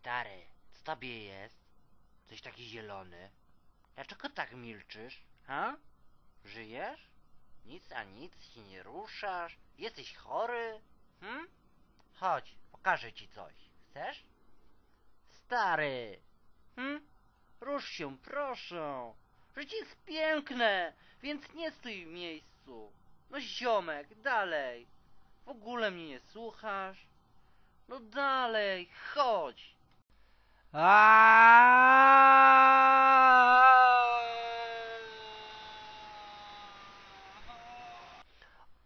Stary, co tobie jest? Coś taki zielony. Dlaczego tak milczysz? Ha? Żyjesz? Nic a nic się nie ruszasz? Jesteś chory? Hm? Chodź, pokażę ci coś. Chcesz? Stary! Hm? Rusz się, proszę! Życie jest piękne, więc nie stój w miejscu. No ziomek, dalej. W ogóle mnie nie słuchasz. No dalej, chodź.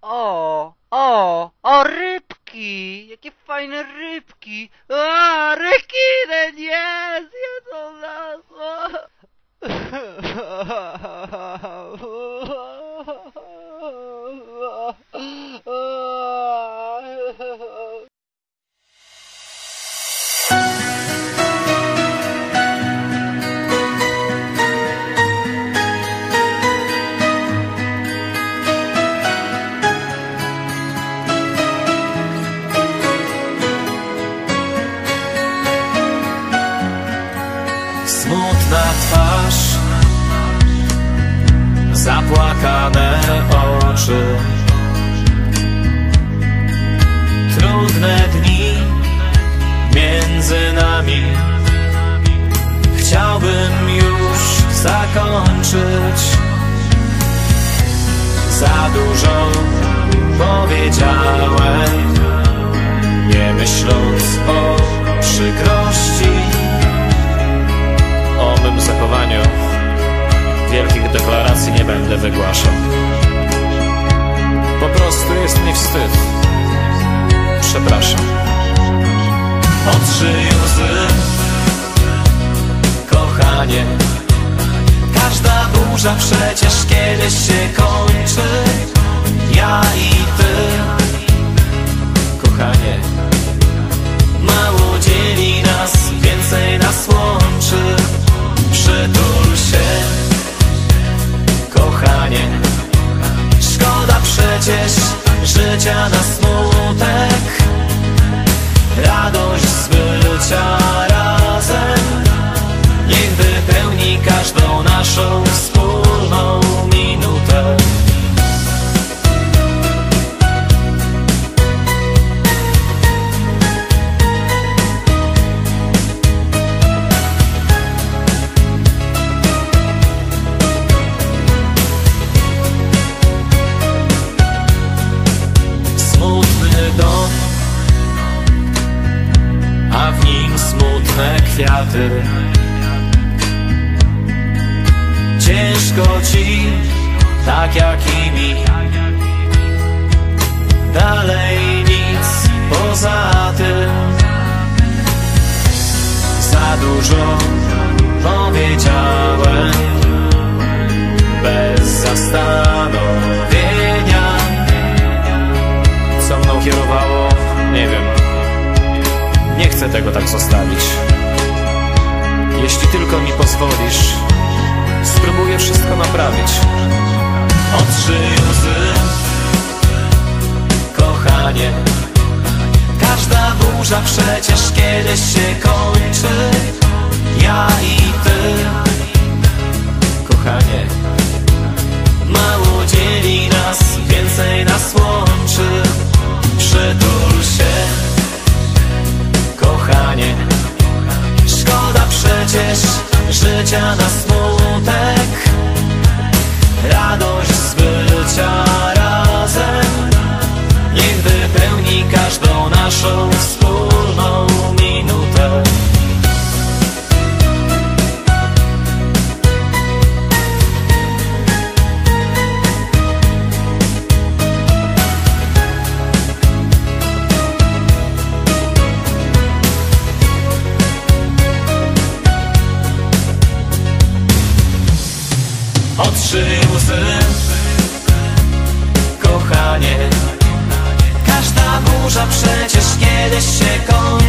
O, o, o rybki! Jakie fajne rybki! A, rekiny, nie! Zjedzą nas! Zapłakane oczy. Trudne dni między nami. Chciałbym już zakończyć. Za dużo powiedziałem Nie myśląc deklaracji nie będę wygłaszał. Po prostu jest mi wstyd. Przepraszam. Otrzyj łzy, kochanie. Każda burza przecież kiedyś się kończy. Ja i ty, kochanie. Kwiaty. Ciężko ci, tak jak i mi. Tego tak zostawić. Jeśli tylko mi pozwolisz, spróbuję wszystko naprawić. Otrzyj łzy, kochanie. Każda burza przecież kiedyś się kończy. Ja i ty, kochanie. Życia na smutek. Radość z bycia razem. Niech wypełni każdą naszą Kochanie. Każda burza przecież kiedyś się kończy.